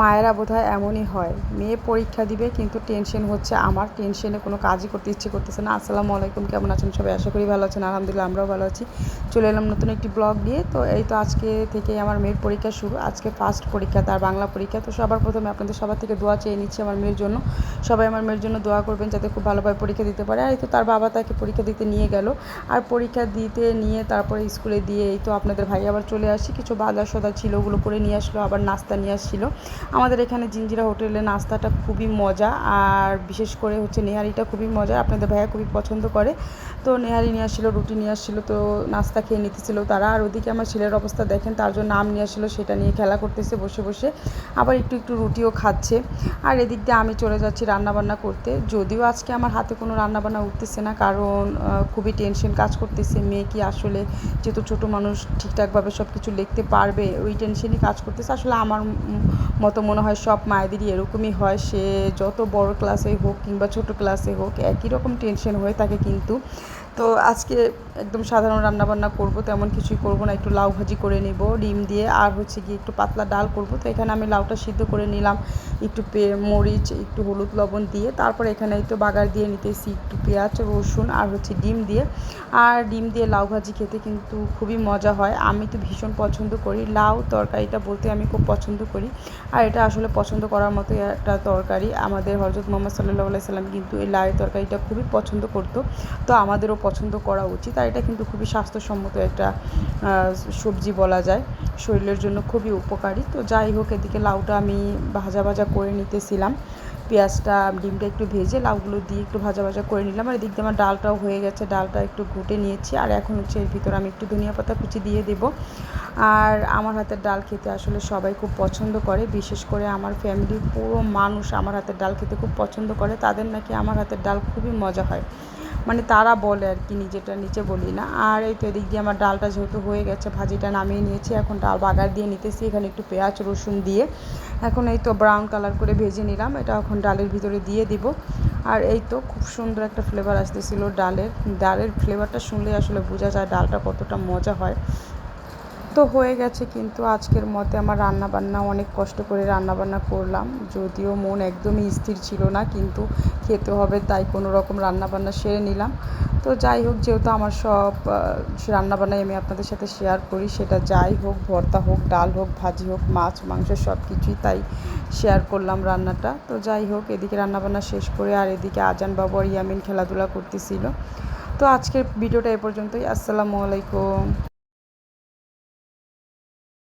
মায়েরা বোধহয় এমনই হয়। মেয়ে পরীক্ষা দিবে, কিন্তু টেনশন হচ্ছে আমার। টেনশনে কোনো কাজই করতে ইচ্ছে করতেছে না। আসসালামু আলাইকুম, কেমন আছেন সবাই? আশা করি ভালো আছেন। আলহামদুলিল্লাহ, আমরাও ভালো আছি। চলে এলাম নতুন একটি ব্লগ নিয়ে। তো এই তো আজকে থেকে আমার মেয়ের পরীক্ষা শুরু। আজকে ফার্স্ট পরীক্ষা, তার বাংলা পরীক্ষা। তো সবার প্রথমে আপনাদের সবার থেকে দোয়া চেয়ে নিচ্ছি আমার মেয়ের জন্য। সবাই আমার মেয়ের জন্য দোয়া করবেন যাতে খুব ভালোভাবে পরীক্ষা দিতে পারে। আর এই তো তার বাবা তাকে পরীক্ষা দিতে নিয়ে গেল। আর পরীক্ষা দিতে নিয়ে তারপরে স্কুলে দিয়ে এই তো আপনাদের ভাই আবার চলে আসি। কিছু বাজার সদা ছিল, ওগুলো করে নিয়ে আসলো। আবার নাস্তা নিয়ে আসছিল। আমাদের এখানে জিঞ্জিরা হোটেলে নাস্তাটা খুবই মজা, আর বিশেষ করে হচ্ছে নেহারিটা খুবই মজা, আপনাদের ভাইয়া খুবই পছন্দ করে। তো নেহারি নিয়ে আসছিল, রুটি নিয়ে আসছিল, তো নাস্তা খেয়ে নিতেছিল তারা। আর ওদিকে আমার ছেলের অবস্থা দেখেন, তার জন্য আম নিয়ে আসছিল, সেটা নিয়ে খেলা করতেছে বসে বসে। আবার একটু একটু রুটিও খাচ্ছে। আর এদিক দিয়ে আমি চলে যাচ্ছি রান্নাবান্না করতে। যদিও আজকে আমার হাতে কোনো রান্নাবান্না উঠতেছে না, কারণ খুবই টেনশন কাজ করতেছে। মেয়ে কি আসলে, যেহেতু ছোটো মানুষ, ঠিকঠাকভাবে সব কিছু লিখতে পারবে, ওই টেনশনই কাজ করতেছে। আসলে আমার মতো মনে হয় সব মায়েদেরই এরকমই হয়। সে যত বড় ক্লাসে হোক কিংবা ছোট ক্লাসে হোক, একই রকম টেনশন হয়ে থাকে কিন্তু তো আজকে একদম সাধারণ রান্নাবান্না করব, তেমন কিছুই করব না। একটু লাউ ভাজি করে নেব, ডিম দিয়ে, আর হচ্ছে গিয়ে একটু পাতলা ডাল করব। তো এখানে আমি লাউটা সিদ্ধ করে নিলাম, একটু পে, মরিচ, একটু হলুদ লবণ দিয়ে। তারপর এখানে একটু বাগার দিয়ে নিতেছি একটু পেঁয়াজ, রসুন, আর হচ্ছে ডিম দিয়ে। আর ডিম দিয়ে লাউ ভাজি খেতে কিন্তু খুবই মজা হয়। আমি তো ভীষণ পছন্দ করি। লাউ তরকারিটা বলতে আমি খুব পছন্দ করি। আর এটা আসলে পছন্দ করার মতো একটা তরকারি। আমাদের হজরত মোহাম্মদ সাল্লাহ সাল্লাম কিন্তু এই লাউয়ের তরকারিটা খুবই পছন্দ করতো। তো আমাদেরও পছন্দ করা উচিত, আর এটা কিন্তু খুবই স্বাস্থ্যসম্মত একটা সবজি বলা যায়। শরীরের জন্য খুবই উপকারী। তো যাই হোক, এদিকে লাউটা আমি ভাজা ভাজা করে নিতেছিলাম। পেঁয়াজটা, ডিমটা একটু ভেজে লাউগুলো দিয়ে একটু ভাজা ভাজা করে নিলাম। আর এদিক দিয়ে আমার ডালটাও হয়ে গেছে, ডালটা একটু ঘুটে নিয়েছি। আর এখন হচ্ছে এর ভিতরে আমি একটু ধনিয়া পাতা কুচি দিয়ে দেব। আর আমার হাতের ডাল খেতে আসলে সবাই খুব পছন্দ করে, বিশেষ করে আমার ফ্যামিলির পুরো মানুষ আমার হাতের ডাল খেতে খুব পছন্দ করে। তাদের নাকি আমার হাতের ডাল খুবই মজা হয়। মানে তারা বলে আর কি নিজেটা নিচে বলি না। আর এই তো এদিক দিয়ে আমার ডালটা যেহেতু হয়ে গেছে, ভাজিটা নামিয়ে নিয়েছি। এখন ডাল বাগার দিয়ে নিতেছি, এখানে একটু পেঁয়াজ, রসুন দিয়ে। এখন এই তো ব্রাউন কালার করে ভেজে নিলাম, এটা এখন ডালের ভিতরে দিয়ে দিব। আর এই তো খুব সুন্দর একটা ফ্লেভার আসতেছিল ডালের। ডালের ফ্লেভারটা শুনলে আসলে বোঝা যায় ডালটা কতটা মজা হয়। তো হয়ে গেছে, কিন্তু আজকের মতে আমার রান্না বান্না অনেক কষ্ট করে রান্না বান্না করলাম। যদিও মন একদমই স্থির ছিল না, কিন্তু খেতে হবে তাই কোনো রকম রান্না বান্না সেরে নিলাম। তো যাই হোক, যেহেতু আমার সব রান্নাবান্নাই আমি আপনাদের সাথে শেয়ার করি, সেটা যাই হোক, ভর্তা হোক, ডাল হোক, ভাজি হোক, মাছ, মাংস সব কিছুই তাই শেয়ার করলাম রান্নাটা। তো যাই হোক, এদিকে রান্নাবান্না শেষ করে আর এদিকে আজান বাবু আর ইয়ামিন খেলাধুলা করতেছিল। তো আজকের ভিডিওটা এ পর্যন্তই, আসসালামু আলাইকুম।